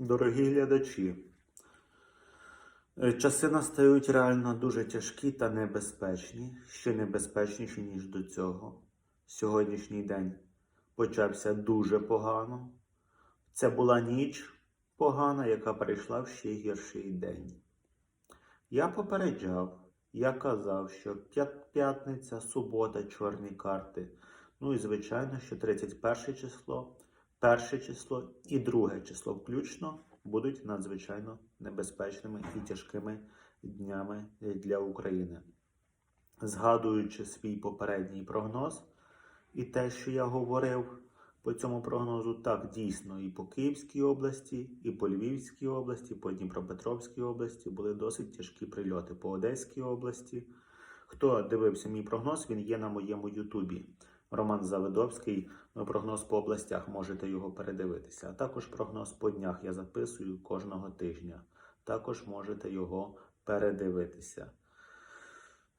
Дорогі глядачі, е, часи настають реально дуже тяжкі та небезпечні, ще небезпечніші, ніж до цього. Сьогоднішній день почався дуже погано. Це була ніч погана, яка перейшла в ще гірший день. Я попереджав, я казав, що п'ятниця, субота, чорні карти. Ну і звичайно, що 31 число, перше число і друге число включно будуть надзвичайно небезпечними і тяжкими днями для України. Згадуючи свій попередній прогноз і те, що я говорив по цьому прогнозу, так дійсно і по Київській області, і по Львівській області, по Дніпропетровській області були досить тяжкі прильоти по Одеській області. Хто дивився мій прогноз, він є на моєму Ютубі. Роман Завидовський. Ну, Прогноз по областях можете його передивитися. А також прогноз по днях я записую кожного тижня. Також можете його передивитися.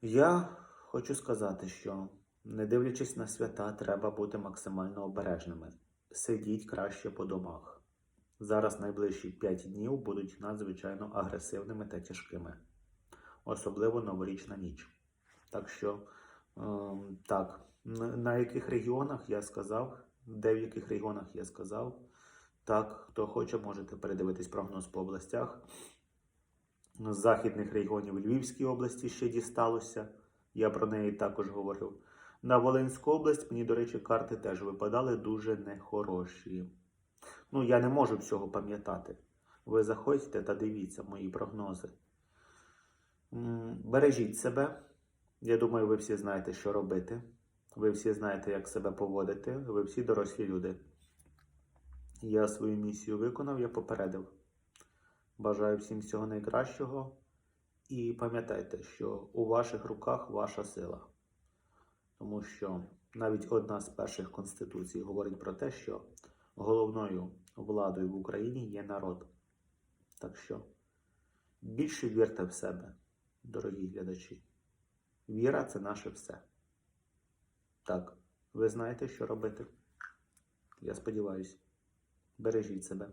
Я хочу сказати, що не дивлячись на свята, треба бути максимально обережними. Сидіть краще по домах. Зараз найближчі 5 днів будуть надзвичайно агресивними та тяжкими, особливо новорічна ніч. Так що, ем, так, на, яких регіонах я сказав, де в яких регіонах я сказав. Так, хто хоче, можете передивитись прогноз по областях. З західних регіонів Львівській області ще дісталося. Я про неї також говорив. На Волинську область мені, до речі, карти теж випадали дуже нехороші. Ну, я не можу всього пам'ятати. Ви заходьте та дивіться мої прогнози. Бережіть себе. Я думаю, ви всі знаєте, що робити. Ви всі знаєте, як себе поводити. Ви всі дорослі люди. Я свою місію виконав, я попередив. Бажаю всім всього найкращого. І пам'ятайте, що у ваших руках ваша сила. Тому що навіть одна з перших конституцій говорить про те, що головною владою в Україні є народ. Так що більше вірте в себе, дорогі глядачі. Віра це наше все. Так, ви знаєте, що робити. Я сподіваюся. Бережіть себе.